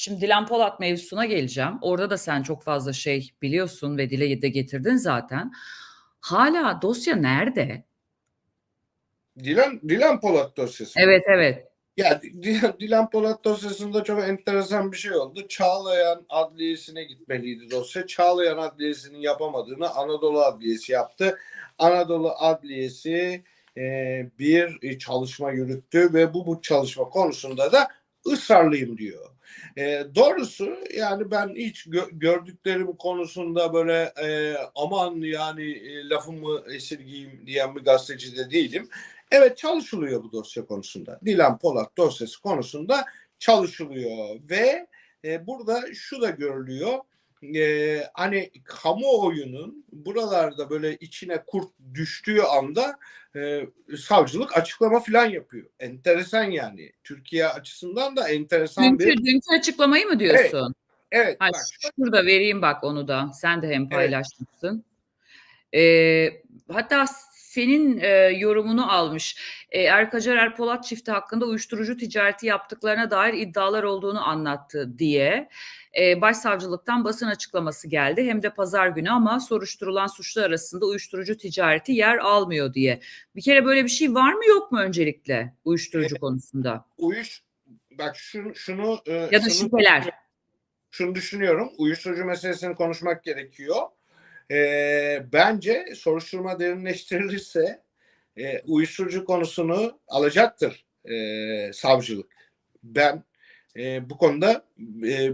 Şimdi Dilan Polat mevzusuna geleceğim. Orada da sen çok fazla şey biliyorsun ve dile de getirdin zaten. Hala dosya nerede? Dilan, Dilan Polat dosyası. Evet evet. Ya Dilan, Dilan Polat dosyasında çok enteresan bir şey oldu. Çağlayan Adliyesi'ne gitmeliydi dosya. Çağlayan Adliyesi'nin yapamadığını Anadolu Adliyesi yaptı. Anadolu Adliyesi e, bir çalışma yürüttü ve bu bu çalışma konusunda da ısrarlıyım diyor. E, doğrusu yani ben hiç gö- gördüklerim konusunda böyle e, aman yani e, lafımı esirgeyim diyen bir gazeteci de değilim. Evet çalışılıyor bu dosya konusunda. Dilan Polat dosyası konusunda çalışılıyor ve e, burada şu da görülüyor. E, hani kamuoyunun buralarda böyle içine kurt düştüğü anda e, savcılık açıklama falan yapıyor. Enteresan yani. Türkiye açısından da enteresan Dünkü, bir... dünkü açıklamayı mı diyorsun? Evet Ay, bak şurada vereyim bak onu da. Sen de hem paylaşmışsın. Ee, hatta senin e, yorumunu almış. E, Erkacar Erpolat çifti hakkında uyuşturucu ticareti yaptıklarına dair iddialar olduğunu anlattı diye. E, başsavcılıktan basın açıklaması geldi. Hem de pazar günü ama soruşturulan suçlar arasında uyuşturucu ticareti yer almıyor diye. Bir kere böyle bir şey var mı yok mu öncelikle uyuşturucu konusunda? uyuş bak şunu şunu e, Ya da şunu- şüpheler. şunu düşünüyorum. Uyuşturucu meselesini konuşmak gerekiyor. Ee, bence soruşturma derinleştirilirse e, uyuşturucu konusunu alacaktır e, savcılık. Ben e, bu konuda e,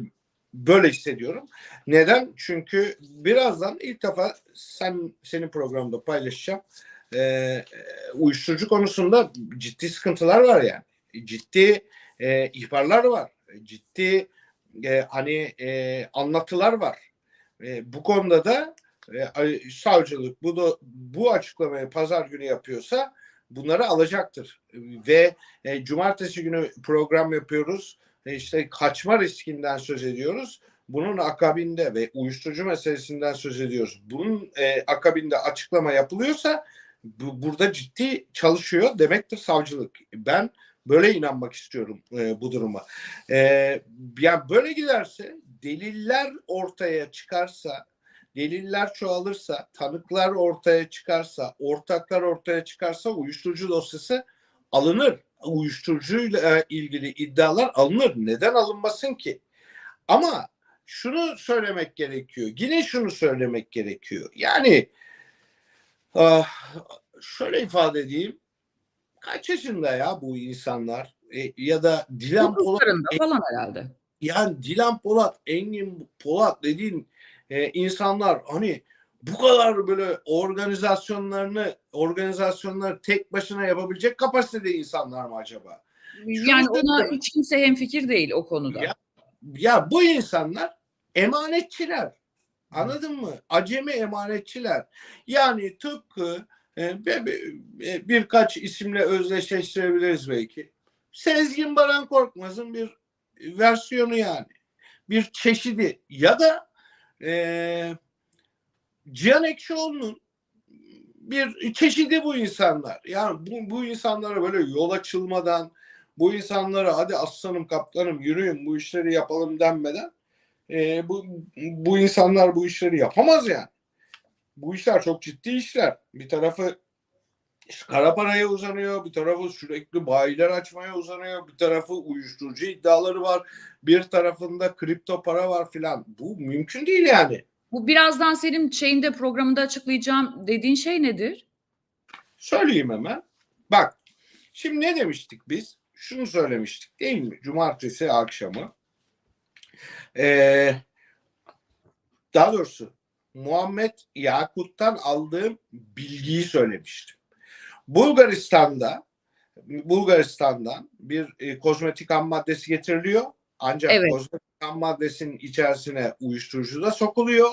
böyle hissediyorum. Neden? Çünkü birazdan ilk defa sen senin programda paylaşacağım. E, uyuşturucu konusunda ciddi sıkıntılar var yani. Ciddi e, ihbarlar var. Ciddi e, hani e, anlatılar var. E, bu konuda da e, savcılık bu da bu açıklamayı pazar günü yapıyorsa bunları alacaktır. Ve e, cumartesi günü program yapıyoruz. E, işte kaçma riskinden söz ediyoruz. Bunun akabinde ve uyuşturucu meselesinden söz ediyoruz. Bunun e, akabinde açıklama yapılıyorsa bu, burada ciddi çalışıyor demektir savcılık. Ben böyle inanmak istiyorum e, bu duruma. E, yani böyle giderse deliller ortaya çıkarsa, deliller çoğalırsa, tanıklar ortaya çıkarsa, ortaklar ortaya çıkarsa uyuşturucu dosyası alınır. Uyuşturucuyla ilgili iddialar alınır. Neden alınmasın ki? Ama şunu söylemek gerekiyor. Yine şunu söylemek gerekiyor. Yani ah, şöyle ifade edeyim. Kaç yaşında ya bu insanlar? E, ya da Dilan Polat falan herhalde. yani Dilan Polat, Engin Polat dediğin e, insanlar hani bu kadar böyle organizasyonlarını organizasyonları tek başına yapabilecek kapasitede insanlar mı acaba? Yani ona söylüyorum. hiç kimse hemfikir değil o konuda. Ya, ya bu insanlar emanetçiler. Anladın mı? Acemi emanetçiler. Yani tıpkı e, be- e, birkaç isimle özdeşleştirebiliriz belki. Sezgin Baran Korkmaz'ın bir versiyonu yani. Bir çeşidi. Ya da e, Cihan Ekşioğlu'nun bir çeşidi bu insanlar. Yani bu, bu insanlara böyle yol açılmadan bu insanlara hadi aslanım kaptanım yürüyün bu işleri yapalım denmeden e, bu, bu insanlar bu işleri yapamaz yani. Bu işler çok ciddi işler. Bir tarafı kara paraya uzanıyor, bir tarafı sürekli bayiler açmaya uzanıyor, bir tarafı uyuşturucu iddiaları var, bir tarafında kripto para var filan. Bu mümkün değil yani. Bu birazdan senin şeyinde programında açıklayacağım dediğin şey nedir? Söyleyeyim hemen. Bak şimdi ne demiştik biz? Şunu söylemiştik değil mi? Cumartesi akşamı. Ee, daha doğrusu Muhammed Yakut'tan aldığım bilgiyi söylemiştim. Bulgaristan'da Bulgaristan'dan bir e, kozmetik ham maddesi getiriliyor. Ancak Evet. kozmetik ham maddesinin içerisine uyuşturucu da sokuluyor.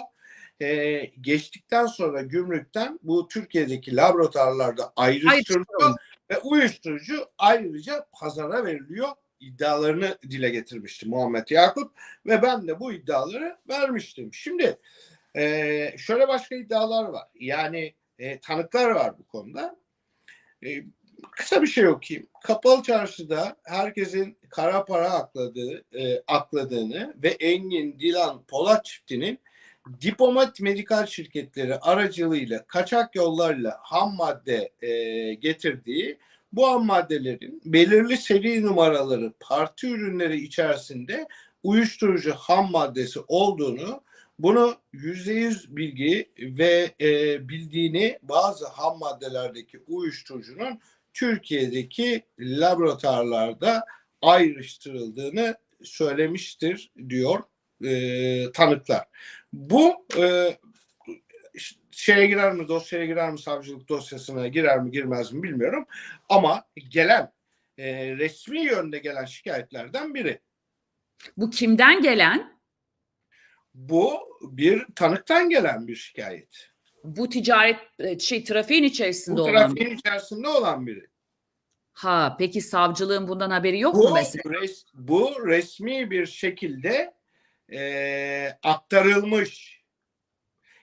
Ee, geçtikten sonra gümrükten bu Türkiye'deki laboratuvarlarda ayrıştırılıyor ve uyuşturucu ayrıca pazara veriliyor iddialarını dile getirmişti Muhammed Yakup ve ben de bu iddiaları vermiştim. Şimdi e, şöyle başka iddialar var. Yani e, tanıklar var bu konuda. E, kısa bir şey okuyayım. Kapalı çarşıda herkesin kara para akladığı, e, akladığını ve Engin, Dilan, Polat çiftinin diplomat medikal şirketleri aracılığıyla kaçak yollarla ham madde e, getirdiği bu ham maddelerin belirli seri numaraları parti ürünleri içerisinde uyuşturucu ham maddesi olduğunu bunu yüzde yüz bilgi ve e, bildiğini bazı ham maddelerdeki uyuşturucunun Türkiye'deki laboratuvarlarda ayrıştırıldığını söylemiştir diyor e, tanıklar. Bu e, şeye girer mi dosyaya girer mi savcılık dosyasına girer mi girmez mi bilmiyorum ama gelen e, resmi yönde gelen şikayetlerden biri. Bu kimden gelen? Bu bir tanıktan gelen bir şikayet. Bu ticaret e, şey trafiğin içerisinde Bu olan. trafiğin içerisinde olan biri. Ha peki savcılığın bundan haberi yok Bu, mu mesela? res- bu resmi bir şekilde e, aktarılmış.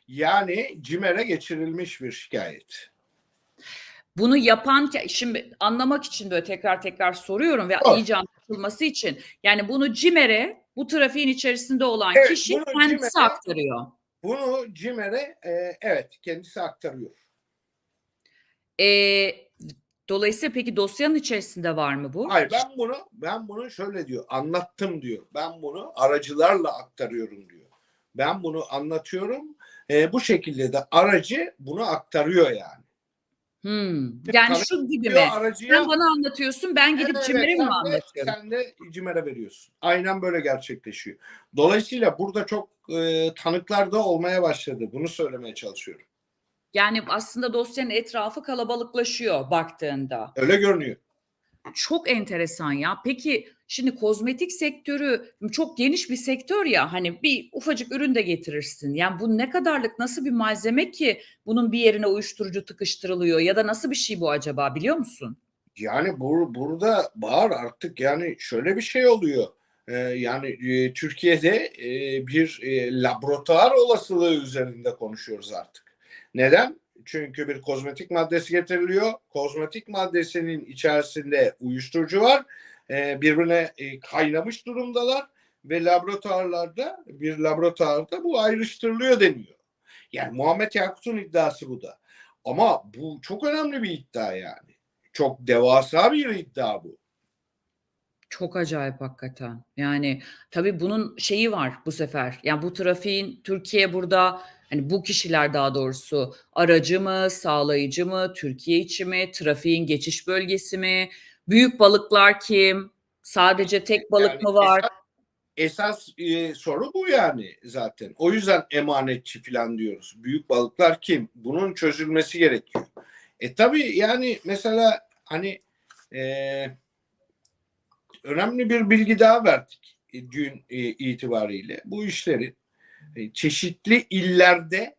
Yani CİMER'e geçirilmiş bir şikayet. Bunu yapan şimdi anlamak için böyle tekrar tekrar soruyorum ve Sor. iyice anlaşılması için. Yani bunu CİMER'e bu trafiğin içerisinde olan Evet, kişi kendisi CİMER'e- aktarıyor. Bunu CİMER'e e, evet kendisi aktarıyor. Ee, dolayısıyla peki dosyanın içerisinde var mı bu? Hayır ben bunu ben bunu şöyle diyor anlattım diyor. Ben bunu aracılarla aktarıyorum diyor. Ben bunu anlatıyorum. E, bu şekilde de aracı bunu aktarıyor yani. Hmm. Yani Tanık şu gibi mi? aracıya Sen bana anlatıyorsun ben gidip Evet, CİMER'e mi anlatıyorum? Sen de CİMER'e veriyorsun. Aynen böyle gerçekleşiyor. Dolayısıyla burada çok e, tanıklar da olmaya başladı. Bunu söylemeye çalışıyorum. Yani aslında dosyanın etrafı kalabalıklaşıyor baktığında. Öyle görünüyor. Çok enteresan ya. Peki şimdi kozmetik sektörü çok geniş bir sektör ya hani bir ufacık ürün de getirirsin. Yani bu ne kadarlık nasıl bir malzeme ki bunun bir yerine uyuşturucu tıkıştırılıyor ya da nasıl bir şey bu acaba biliyor musun? Yani bu, burada bağır artık yani şöyle bir şey oluyor. E, yani e, Türkiye'de e, bir e, laboratuvar olasılığı üzerinde konuşuyoruz artık. Neden? Çünkü bir kozmetik maddesi getiriliyor. Kozmetik maddesinin içerisinde uyuşturucu var. E, birbirine e, kaynamış durumdalar ve laboratuvarlarda bir laboratuvarda bu ayrıştırılıyor deniyor. Yani Muhammed Yakut'un iddiası bu da. Ama bu çok önemli bir iddia yani. Çok devasa bir iddia bu. Çok acayip hakikaten. Yani tabii bunun şeyi var bu sefer. Yani bu trafiğin Türkiye burada hani bu kişiler daha doğrusu aracı mı, sağlayıcı mı, Türkiye içi mi, trafiğin geçiş bölgesi mi, büyük balıklar kim, sadece tek balık Yani mı var? Esas, esas, e, soru bu yani zaten. O yüzden emanetçi falan diyoruz. Büyük balıklar kim? Bunun çözülmesi gerekiyor. E tabii yani mesela hani e, önemli bir bilgi daha verdik e, dün e, itibariyle. Bu işlerin e, çeşitli illerde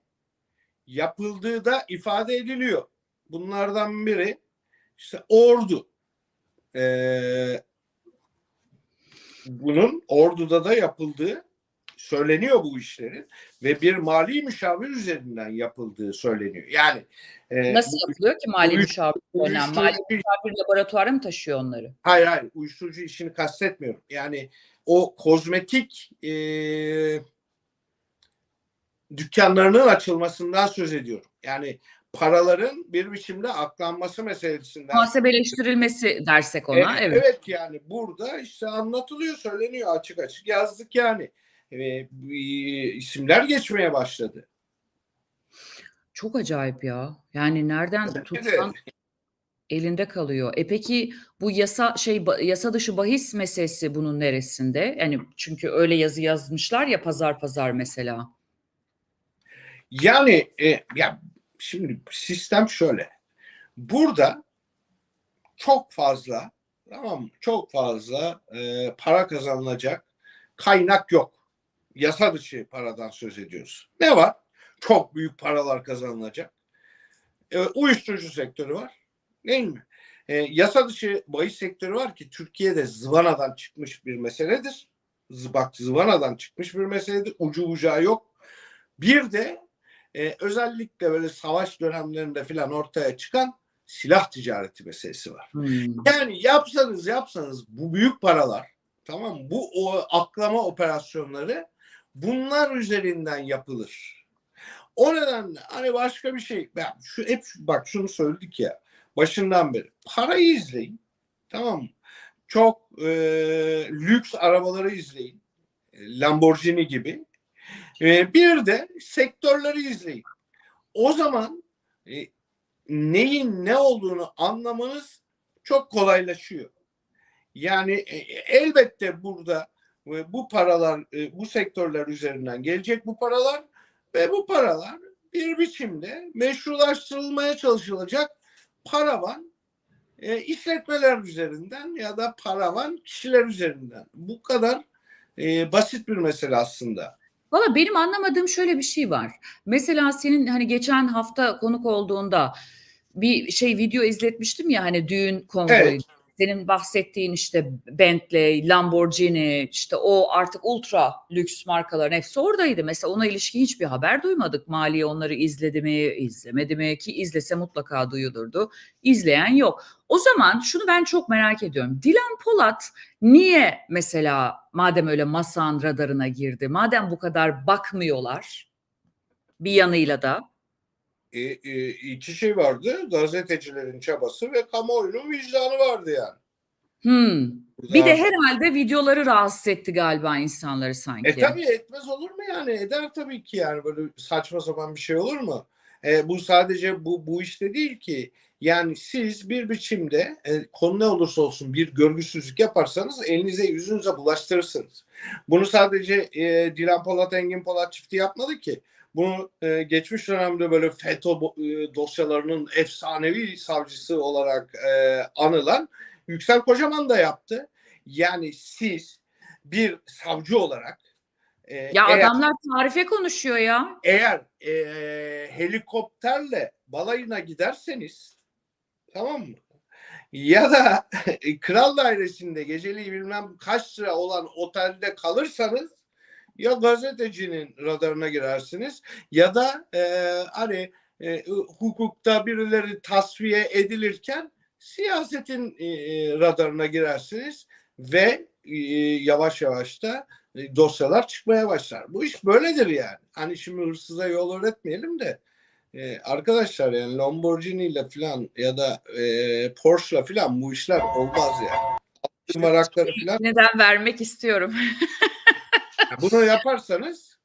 yapıldığı da ifade ediliyor. Bunlardan biri işte Ordu. Ee, bunun Ordu'da da yapıldığı söyleniyor bu işlerin ve bir mali müşavir üzerinden yapıldığı söyleniyor. Yani e, Nasıl yapılıyor ki mali müşavir? Mali uyuşturucu, müşavir laboratuvara mı taşıyor onları? hayır hayır uyuşturucu işini kastetmiyorum. Yani o kozmetik e, dükkanlarının açılmasından söz ediyorum. Yani paraların bir biçimde aklanması meselesinden Muhasebeleştirilmesi dersek ona. E, evet. evet yani burada işte anlatılıyor, söyleniyor açık açık yazdık yani. E, isimler geçmeye başladı. Çok acayip ya. Yani nereden Evet. tutsan elinde kalıyor. E peki bu yasa şey yasa dışı bahis meselesi bunun neresinde? Yani çünkü öyle yazı yazmışlar ya pazar pazar mesela. Yani e, ya şimdi sistem şöyle. Burada çok fazla tamam? Çok fazla e, para kazanılacak kaynak yok. Yasa dışı paradan söz ediyoruz. Ne var? Çok büyük paralar kazanılacak. E, uyuşturucu sektörü var. Değil mi? E, yasa dışı bahis sektörü var ki Türkiye'de zıvanadan çıkmış bir meseledir. Bak zıvanadan çıkmış bir meseledir. Ucu bucağı yok. Bir de e, özellikle böyle savaş dönemlerinde filan ortaya çıkan silah ticareti meselesi var. Hmm. Yani yapsanız yapsanız bu büyük paralar tamam bu o aklama operasyonları bunlar üzerinden yapılır. O nedenle hani başka bir şey ben şu hep bak şunu söyledik ya başından beri parayı izleyin tamam mı? Çok e, lüks arabaları izleyin. E, Lamborghini gibi. E, bir de sektörleri izleyin. O zaman e, neyin ne olduğunu anlamanız çok kolaylaşıyor. Yani e, elbette burada e, bu paralar e, bu sektörler üzerinden gelecek bu paralar ve bu paralar bir biçimde meşrulaştırılmaya çalışılacak paravan e, işletmeler üzerinden ya da paravan kişiler üzerinden. Bu kadar e, basit bir mesele aslında. Valla benim anlamadığım şöyle bir şey var. Mesela senin hani geçen hafta konuk olduğunda bir şey video izletmiştim ya hani düğün konvoyu. Evet. Senin bahsettiğin işte Bentley, Lamborghini, işte o artık ultra lüks markaların hepsi oradaydı. Mesela ona ilişkin hiçbir haber duymadık. Maliye onları izledi mi, izlemedi mi ki izlese mutlaka duyulurdu. İzleyen yok. O zaman şunu ben çok merak ediyorum. Dilan Polat niye mesela madem öyle masanın radarına girdi, madem bu kadar bakmıyorlar bir yanıyla da E, e, iki şey vardı. Gazetecilerin çabası ve kamuoyunun vicdanı vardı yani. hmm, Burada bir de herhalde videoları rahatsız etti galiba insanları sanki. E tabii etmez olur mu yani? Eder tabii ki yani böyle saçma sapan bir şey olur mu? E, bu sadece bu bu işte değil ki. Yani siz bir biçimde e, konu ne olursa olsun bir görgüsüzlük yaparsanız elinize yüzünüze bulaştırırsınız. Bunu sadece e, Dilan Polat Engin Polat çifti yapmadı ki. Bunu e, geçmiş dönemde böyle FETÖ e, dosyalarının efsanevi savcısı olarak e, anılan Yüksel Kocaman da yaptı. Yani siz bir savcı olarak e, Ya eğer, adamlar tarife konuşuyor ya. eğer e, helikopterle balayına giderseniz tamam mı? Ya da kral dairesinde geceliği bilmem kaç lira olan otelde kalırsanız ya gazetecinin radarına girersiniz ya da e, hani e, hukukta birileri tasfiye edilirken siyasetin e, radarına girersiniz ve e, yavaş yavaş da e, dosyalar çıkmaya başlar. Bu iş böyledir yani. Hani şimdi hırsıza yol öğretmeyelim de e, arkadaşlar yani Lamborghini ile falan ya da e, Porsche'la falan bu işler olmaz yani. Neden vermek istiyorum. bunu yaparsanız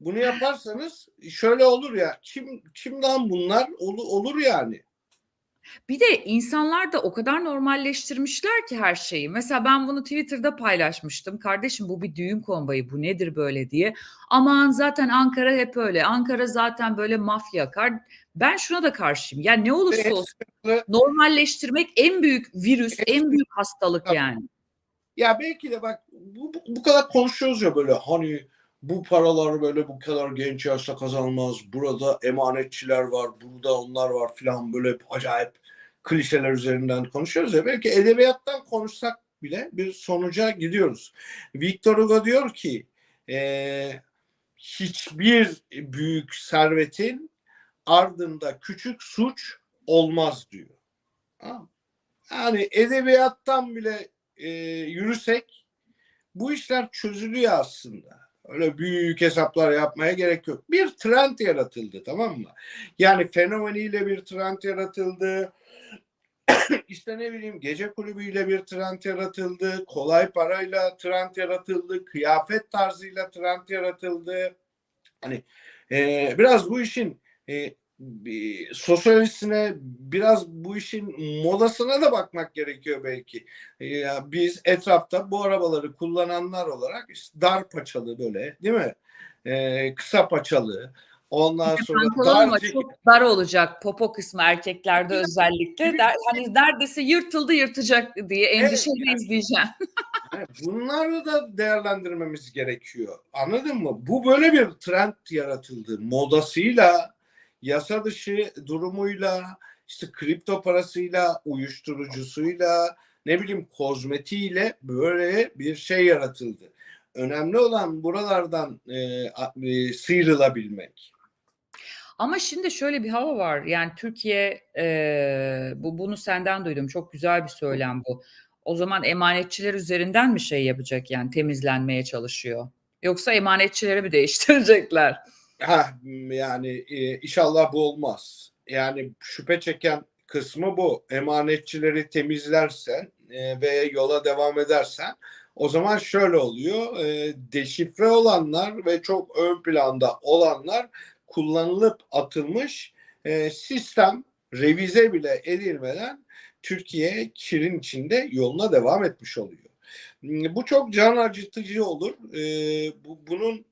bunu yaparsanız şöyle olur ya kim kimden bunlar olur, olur yani. Bir de insanlar da o kadar normalleştirmişler ki her şeyi. Mesela ben bunu Twitter'da paylaşmıştım. Kardeşim bu bir düğün konvoyu bu nedir böyle diye. Aman zaten Ankara hep öyle. Ankara zaten böyle mafya. Ben şuna da karşıyım. Yani ne olursa olsun normalleştirmek en büyük virüs, en büyük hastalık yani. Ya belki de bak bu, bu, bu kadar konuşuyoruz ya böyle hani bu paralar böyle bu kadar genç yaşta kazanılmaz. Burada emanetçiler var, burada onlar var filan böyle acayip klişeler üzerinden konuşuyoruz ya. Belki edebiyattan konuşsak bile bir sonuca gidiyoruz. Victor Hugo diyor ki eee, hiçbir büyük servetin ardında küçük suç olmaz diyor. Yani edebiyattan bile e, yürüsek bu işler çözülüyor aslında. Öyle büyük hesaplar yapmaya gerek yok. Bir trend yaratıldı tamam mı? Yani fenomeniyle bir trend yaratıldı. işte ne bileyim gece kulübüyle bir trend yaratıldı. Kolay parayla trend yaratıldı. Kıyafet tarzıyla trend yaratıldı. Hani e, biraz bu işin e, bir sosyalistine biraz bu işin modasına da bakmak gerekiyor belki. Ya biz etrafta bu arabaları kullananlar olarak işte dar paçalı böyle değil mi? E, kısa paçalı. Ondan sonra Pantolon dar çok dar olacak popo kısmı erkeklerde özellikle. Evet. Der, hani neredeyse yırtıldı yırtacak diye endişeyle yani. izleyeceğim. Yani Bunları da değerlendirmemiz gerekiyor. Anladın mı? Bu böyle bir trend yaratıldı. Modasıyla, yasa dışı durumuyla, işte kripto parasıyla, uyuşturucusuyla, ne bileyim kozmetiğiyle böyle bir şey yaratıldı. Önemli olan buralardan e, e, sıyrılabilmek. Ama şimdi şöyle bir hava var. Yani Türkiye eee, bu bunu senden duydum. Çok güzel bir söylem bu. O zaman emanetçiler üzerinden mi şey yapacak yani temizlenmeye çalışıyor? Yoksa emanetçileri mi değiştirecekler? Ha, yani e, inşallah bu olmaz. Yani şüphe çeken kısmı bu. Emanetçileri temizlersen e, ve yola devam edersen o zaman şöyle oluyor. E, deşifre olanlar ve çok ön planda olanlar kullanılıp atılmış e, sistem revize bile edilmeden Türkiye kirin içinde yoluna devam etmiş oluyor. Bu çok can acıtıcı olur. E, bu, bunun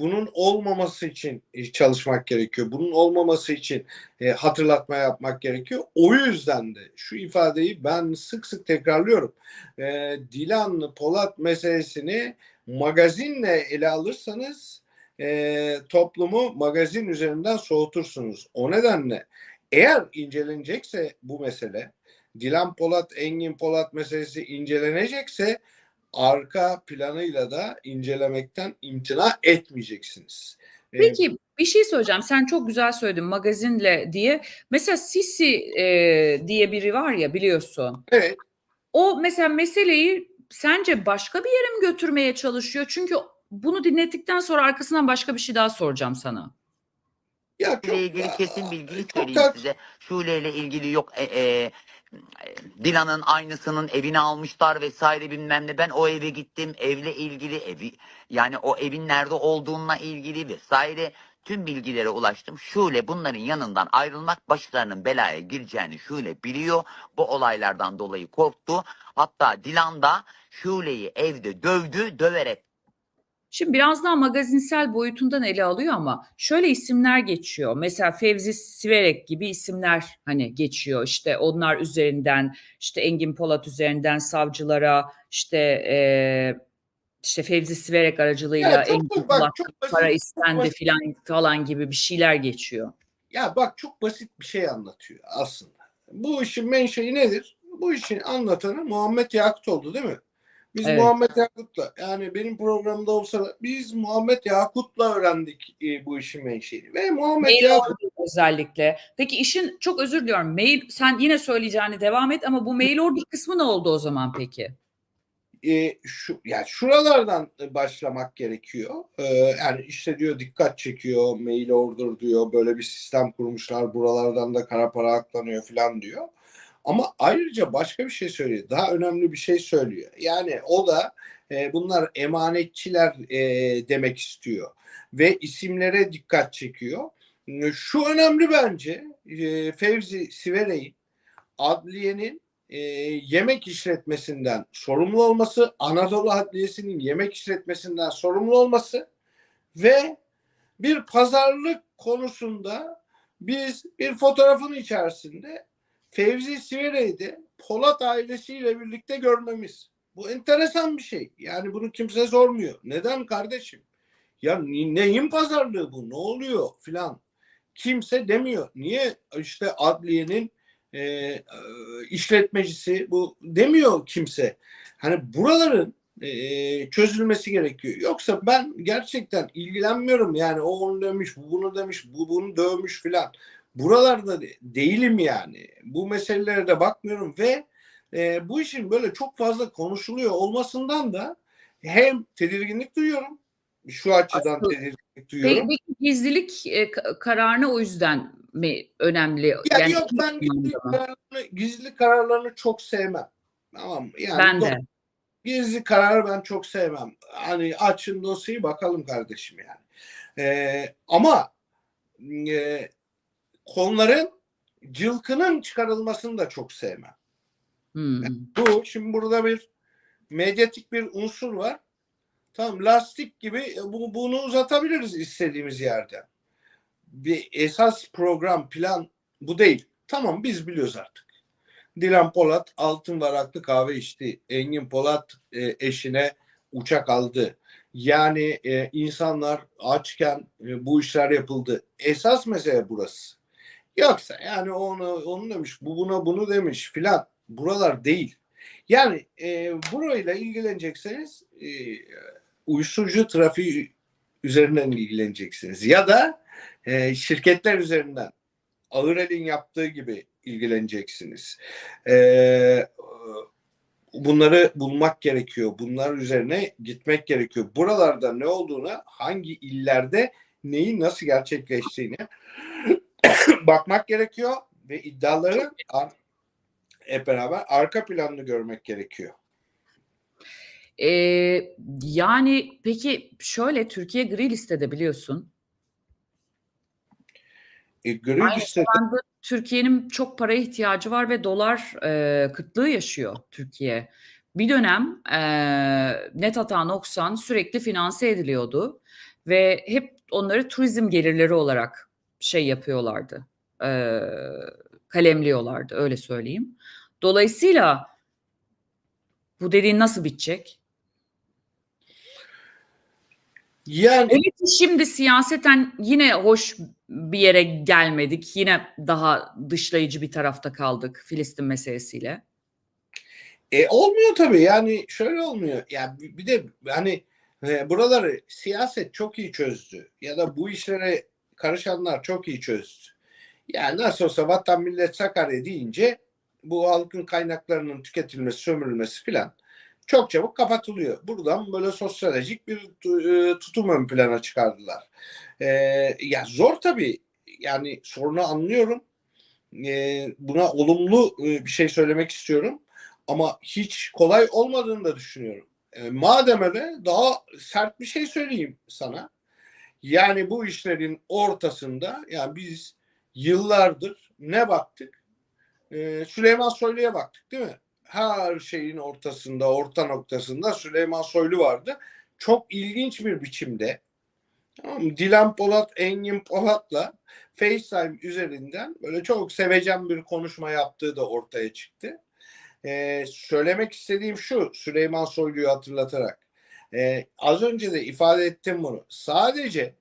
bunun olmaması için e, çalışmak gerekiyor. Bunun olmaması için e, hatırlatma yapmak gerekiyor. O yüzden de şu ifadeyi ben sık sık tekrarlıyorum. E, Dilan Polat meselesini magazinle ele alırsanız e, toplumu magazin üzerinden soğutursunuz. O nedenle eğer incelenecekse bu mesele Dilan Polat, Engin Polat meselesi incelenecekse arka planıyla da incelemekten imtina etmeyeceksiniz. Ee, Peki bir şey söyleyeceğim. Sen çok güzel söyledin magazinle diye. Mesela Sisi e, diye biri var ya biliyorsun. Evet. O mesela meseleyi sence başka bir yere mi götürmeye çalışıyor? Çünkü bunu dinlettikten sonra arkasından başka bir şey daha soracağım sana. Ya ile ilgili kesin bilgiyi çok söyleyeyim tar- size. Şule ile ilgili yok e, e, Dilan'ın aynısının evini almışlar vesaire bilmem ne. Ben o eve gittim. Evle ilgili evi yani o evin nerede olduğunla ilgili vesaire tüm bilgilere ulaştım. Şule bunların yanından ayrılmak başlarının belaya gireceğini Şule biliyor. Bu olaylardan dolayı korktu. Hatta Dilan da Şule'yi evde dövdü, döverek Şimdi biraz daha magazinsel boyutundan ele alıyor ama şöyle isimler geçiyor. Mesela Fevzi Siverek gibi isimler hani geçiyor. İşte onlar üzerinden işte Engin Polat üzerinden savcılara işte eee, işte Fevzi Siverek aracılığıyla Ya çok- Engin bak, Polat çok basit- para çok istendi basit. filan falan gibi bir şeyler geçiyor. Ya bak çok basit bir şey anlatıyor aslında. Bu işin menşei nedir? Bu işin anlatanı Muhammed Yakut oldu değil mi? Biz Evet. Muhammed Yakut'la yani benim programda olsa biz Muhammed Yakut'la öğrendik e, bu işin menşeini. Ve Muhammed Mail Yakut özellikle. Peki işin çok özür diliyorum. Mail sen yine söyleyeceğini devam et ama bu mail order kısmı ne oldu o zaman peki? e, şu yani şuralardan başlamak gerekiyor. E, yani işte diyor dikkat çekiyor, mail order diyor, böyle bir sistem kurmuşlar, buralardan da kara para aklanıyor falan diyor. Ama ayrıca başka bir şey söylüyor. Daha önemli bir şey söylüyor. Yani o da e, bunlar emanetçiler e, demek istiyor ve isimlere dikkat çekiyor. E, Şu önemli bence e, Fevzi Siverey'in adliyenin e, yemek işletmesinden sorumlu olması, Anadolu Adliyesi'nin yemek işletmesinden sorumlu olması ve bir pazarlık konusunda biz bir fotoğrafın içerisinde Fevzi Sivere'yi de Polat ailesiyle birlikte görmemiz. Bu enteresan bir şey. Yani bunu kimse sormuyor. Neden kardeşim? Ya neyin pazarlığı bu? Ne oluyor filan? Kimse demiyor. Niye işte adliyenin e, e, işletmecisi bu demiyor kimse. Hani buraların e, çözülmesi gerekiyor. Yoksa ben gerçekten ilgilenmiyorum. Yani o onu demiş, bu bunu demiş, bu bunu dövmüş filan. Buralarda de- değilim yani. Bu meselelere de bakmıyorum ve e, bu işin böyle çok fazla konuşuluyor olmasından da hem tedirginlik duyuyorum. Şu açıdan Asıl- tedirginlik duyuyorum. Peki, peki gizlilik e, ka- kararını o yüzden mi önemli? Ya Yani yok ben ilk gizli anlamda mı? kararlarını, gizli kararlarını çok sevmem. Tamam? Yani Ben de. gizli karar ben çok sevmem. Hani açın dosyayı bakalım kardeşim yani. Ee, ama e, konuların cılkının çıkarılmasını da çok sevmem. Hmm. Bu şimdi burada bir medyatik bir unsur var. Tamam lastik gibi e, bu, bunu uzatabiliriz istediğimiz yerden. Bir esas program plan bu değil. Tamam biz biliyoruz artık. Dilan Polat altın varaklı kahve içti. Engin Polat e, eşine uçak aldı. Yani e, insanlar açken e, bu işler yapıldı. Esas mesele burası. Yoksa yani onu onu demiş, bu buna bunu demiş filan. Buralar değil. Yani e, burayla ilgilenecekseniz e, uyuşturucu trafiği üzerinden ilgileneceksiniz. Ya da e, şirketler üzerinden ağır elin yaptığı gibi ilgileneceksiniz. E, bunları bulmak gerekiyor. Bunlar üzerine gitmek gerekiyor. Buralarda ne olduğuna, hangi illerde neyin nasıl gerçekleştiğini bakmak gerekiyor ve iddiaları ar- hep beraber arka planını görmek gerekiyor. Ee, yani peki şöyle Türkiye gri listede biliyorsun. E, gri Aynı liste- zamanda Türkiye'nin çok paraya ihtiyacı var ve dolar e, kıtlığı yaşıyor Türkiye. Bir dönem e, net hata noksan sürekli finanse ediliyordu ve hep onları turizm gelirleri olarak şey yapıyorlardı, e, kalemliyorlardı öyle söyleyeyim. Dolayısıyla bu dediğin nasıl bitecek? yani Evet şimdi siyaseten yine hoş bir yere gelmedik. Yine daha dışlayıcı bir tarafta kaldık Filistin meselesiyle. E, olmuyor tabii yani şöyle olmuyor. Yani bir de hani e, buraları siyaset çok iyi çözdü ya da bu işlere karışanlar çok iyi çözdü. Yani nasıl olsa vatan millet Sakarya deyince bu halkın kaynaklarının tüketilmesi, sömürülmesi filan çok çabuk kapatılıyor. Buradan böyle sosyolojik bir e, tutum ön plana çıkardılar. E, ya zor tabii. Yani sorunu anlıyorum. E, buna olumlu e, bir şey söylemek istiyorum ama hiç kolay olmadığını da düşünüyorum. E, madem öyle daha sert bir şey söyleyeyim sana. Yani bu işlerin ortasında yani biz yıllardır ne baktık? E, Süleyman Soylu'ya baktık değil mi? Her şeyin ortasında, orta noktasında Süleyman Soylu vardı. Çok ilginç bir biçimde tamam? Dilan Polat, Engin Polat'la FaceTime üzerinden böyle çok sevecen bir konuşma yaptığı da ortaya çıktı. Ee, söylemek istediğim şu Süleyman Soylu'yu hatırlatarak. Ee, az önce de ifade ettim bunu. Sadece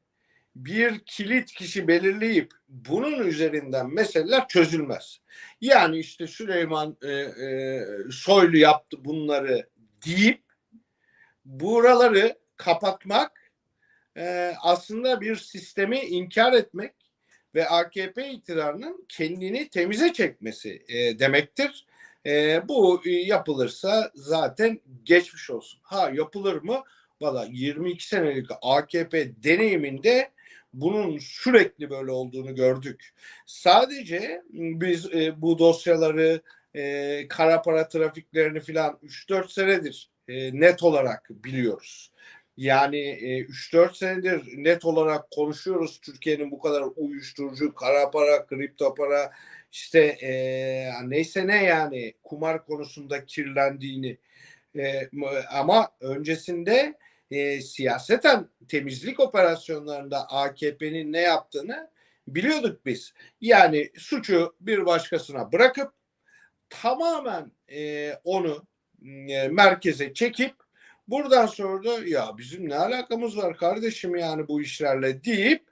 bir kilit kişi belirleyip bunun üzerinden meseleler çözülmez. Yani işte Süleyman e, e, Soylu yaptı bunları deyip buraları kapatmak e, aslında bir sistemi inkar etmek ve AKP iktidarının kendini temize çekmesi e, demektir. E, bu yapılırsa zaten geçmiş olsun. Ha yapılır mı? Valla 22 senelik AKP deneyiminde bunun sürekli böyle olduğunu gördük. Sadece biz e, bu dosyaları e, kara para trafiklerini filan 3-4 senedir e, net olarak biliyoruz. Yani e, 3-4 senedir net olarak konuşuyoruz Türkiye'nin bu kadar uyuşturucu, kara para, kripto para işte e, neyse ne yani kumar konusunda kirlendiğini e, ama öncesinde e, siyaseten temizlik operasyonlarında AKP'nin ne yaptığını biliyorduk biz. Yani suçu bir başkasına bırakıp tamamen e, onu e, merkeze çekip buradan sonra da ya bizim ne alakamız var kardeşim yani bu işlerle deyip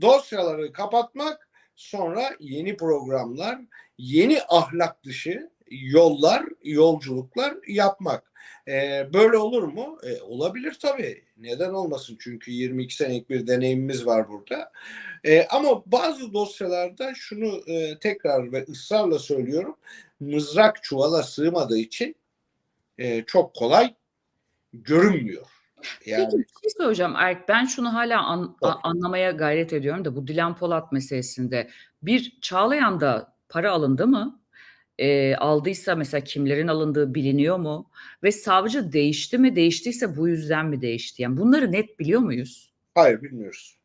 dosyaları kapatmak sonra yeni programlar, yeni ahlak dışı yollar, yolculuklar yapmak. Ee, böyle olur mu? Ee, olabilir tabii. Neden olmasın? Çünkü 22 senelik bir deneyimimiz var burada. Ee, ama bazı dosyalarda şunu e, tekrar ve ısrarla söylüyorum. Mızrak çuvala sığmadığı için e, çok kolay görünmüyor. Yani Peki bir şey söyleyeceğim Erk. Ben şunu hala an- a- anlamaya gayret ediyorum da bu Dilan Polat meselesinde bir Çağlayan'da para alındı mı? E, aldıysa mesela kimlerin alındığı biliniyor mu? Ve savcı değişti mi? Değiştiyse bu yüzden mi değişti? Yani bunları net biliyor muyuz? Hayır bilmiyoruz.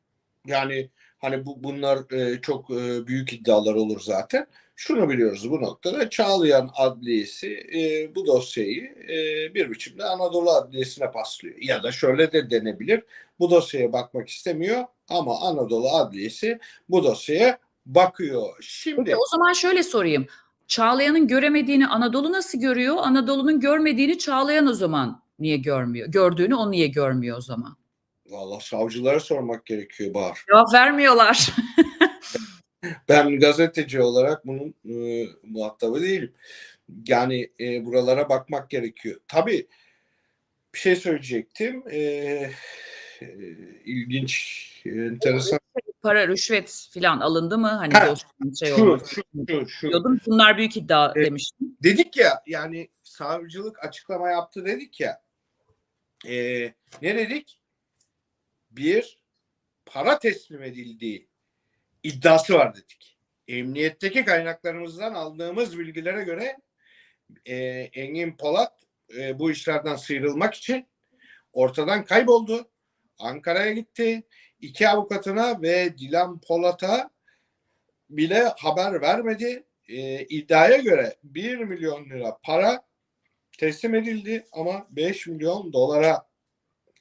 Yani hani bu bunlar e, çok e, büyük iddialar olur zaten. Şunu biliyoruz bu noktada Çağlayan Adliyesi e, bu dosyayı e, bir biçimde Anadolu Adliyesi'ne paslıyor. Ya da şöyle de denebilir. Bu dosyaya bakmak istemiyor ama Anadolu Adliyesi bu dosyaya bakıyor. Şimdi Peki o zaman şöyle sorayım. Çağlayan'ın göremediğini Anadolu nasıl görüyor? Anadolu'nun görmediğini Çağlayan o zaman niye görmüyor? Gördüğünü o niye görmüyor o zaman? valla savcılara sormak gerekiyor Bahar. Cevap vermiyorlar. Ben gazeteci olarak bunun e, muhatabı değilim. Yani e, buralara bakmak gerekiyor. Tabii bir şey söyleyecektim. E, e, ilginç, enteresan. Para, rüşvet filan alındı mı? Hani Ha, şey Şu, şu, şu, şu. Diyordum. Bunlar büyük iddia Evet. demiştim. Dedik ya yani savcılık açıklama yaptı dedik ya. E, ne dedik? Bir, para teslim edildiği iddiası var dedik. Emniyetteki kaynaklarımızdan aldığımız bilgilere göre e, Engin Polat e, bu işlerden sıyrılmak için ortadan kayboldu. Ankara'ya gitti. İki avukatına ve Dilan Polat'a bile haber vermedi. E, iddiaya göre 1 milyon lira para teslim edildi ama 5 milyon dolara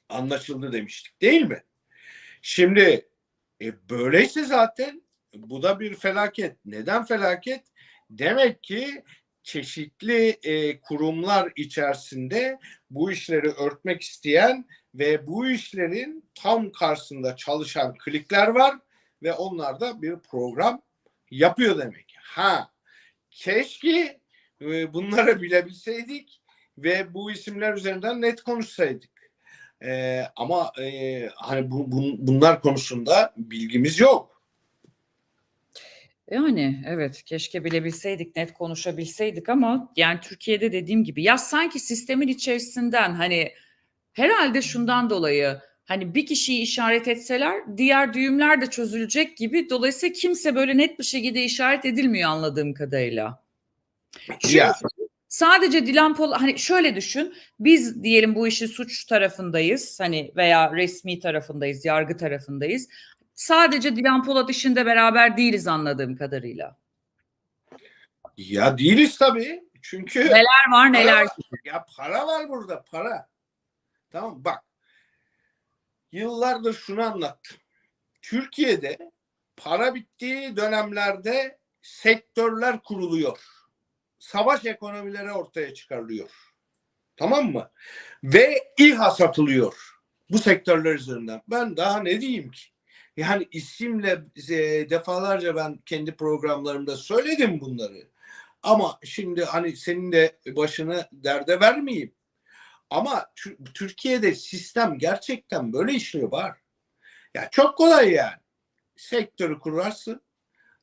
anlaşıldı demiştik değil mi? Şimdi e, böyleyse zaten bu da bir felaket. Neden felaket? Demek ki çeşitli e, kurumlar içerisinde bu işleri örtmek isteyen ve bu işlerin tam karşısında çalışan klikler var ve onlar da bir program yapıyor demek. Ha keşke e, bunları bilebilseydik ve bu isimler üzerinden net konuşsaydık. E, ama e, hani bu, bu- bunlar konusunda bilgimiz yok. Yani evet keşke bilebilseydik net konuşabilseydik ama yani Türkiye'de dediğim gibi ya sanki sistemin içerisinden hani herhalde şundan dolayı hani bir kişiyi işaret etseler diğer düğümler de çözülecek gibi dolayısıyla kimse böyle net bir şekilde işaret edilmiyor anladığım kadarıyla. Çünkü Ya. Sadece Dilan Polat hani şöyle düşün biz diyelim bu işi suç tarafındayız hani veya resmi tarafındayız yargı tarafındayız. Sadece Dilan Polat işinde beraber değiliz anladığım kadarıyla. Ya değiliz tabii. Çünkü Neler var neler. Para var. Ya para var burada para. Tamam bak. Yıllardır şunu anlattım. Türkiye'de para bittiği dönemlerde sektörler kuruluyor. Savaş ekonomileri ortaya çıkarılıyor. Tamam mı? Ve İHA satılıyor. Bu sektörler üzerinden. Ben daha ne diyeyim ki? Yani isimle e, defalarca ben kendi programlarımda söyledim bunları. Ama şimdi hani senin de başını derde vermeyeyim. Ama Tür- Türkiye'de sistem gerçekten böyle işliyor var. Ya çok kolay yani. Sektörü kurarsın.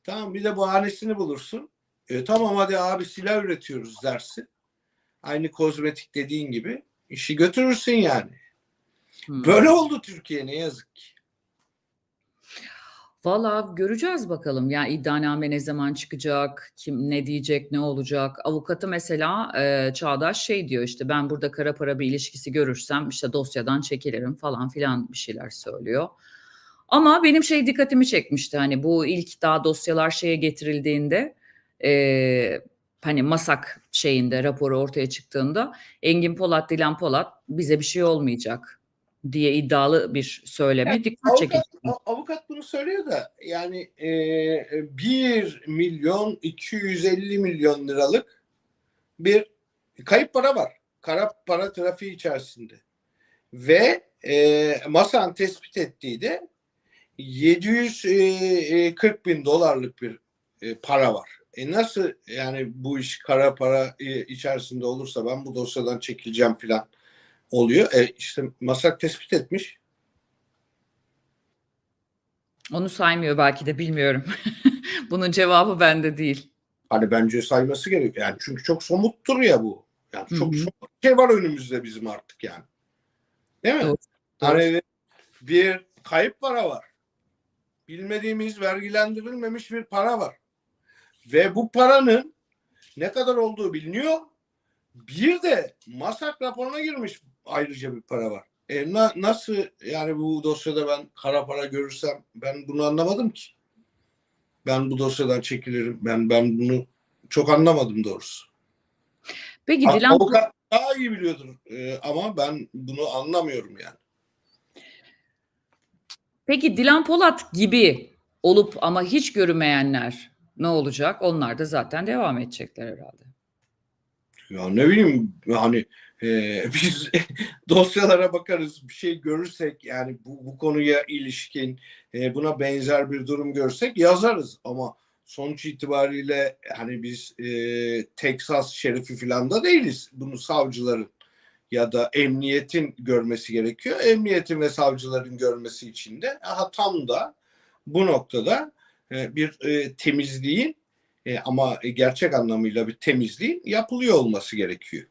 Tamam bir de bahanesini bulursun. E, tamam hadi abi silah üretiyoruz dersin. Aynı kozmetik dediğin gibi işi götürürsün yani. Hmm. Böyle oldu Türkiye ne yazık ki. Valla göreceğiz bakalım. Yani iddianame ne zaman çıkacak, kim ne diyecek, ne olacak. Avukatı mesela e, Çağdaş şey diyor işte ben burada kara para bir ilişkisi görürsem işte dosyadan çekilirim falan filan bir şeyler söylüyor. Ama benim şey dikkatimi çekmişti hani bu ilk daha dosyalar şeye getirildiğinde e, hani masak şeyinde raporu ortaya çıktığında Engin Polat, Dilan Polat bize bir şey olmayacak diye iddialı bir söylemi Yani dikkat çekici. Avukat, bunu söylüyor da yani e, 1 milyon 250 milyon liralık bir kayıp para var. Kara para trafiği içerisinde. Ve e, masanın tespit ettiği de 740 bin dolarlık bir e, para var. E nasıl yani bu iş kara para e, içerisinde olursa ben bu dosyadan çekileceğim falan oluyor. E işte masak tespit etmiş. Onu saymıyor belki de bilmiyorum. Bunun cevabı bende değil. Hani bence sayması gerekiyor. Yani çünkü çok somuttur ya bu. Yani çok somut şey var önümüzde bizim artık yani. Değil mi? Doğru, Hani bir kayıp para var. Bilmediğimiz vergilendirilmemiş bir para var. Ve bu paranın ne kadar olduğu biliniyor. Bir de masak raporuna girmiş ayrıca bir para var. E na- nasıl yani bu dosyada ben kara para görürsem ben bunu anlamadım ki. Ben bu dosyadan çekilirim. Ben ben bunu çok anlamadım doğrusu. Peki Dilan Avukat daha iyi biliyordur e, ama ben bunu anlamıyorum yani. Peki Dilan Polat gibi olup ama hiç görünmeyenler ne olacak? Onlar da zaten devam edecekler herhalde. Ya ne bileyim hani e, biz dosyalara bakarız bir şey görürsek yani bu, bu konuya ilişkin e, buna benzer bir durum görsek yazarız ama sonuç itibariyle hani biz e, Texas şerifi falan da değiliz bunu savcıların ya da emniyetin görmesi gerekiyor. Emniyetin ve savcıların görmesi için de aha, tam da bu noktada e, bir e, temizliğin e, ama gerçek anlamıyla bir temizliğin yapılıyor olması gerekiyor.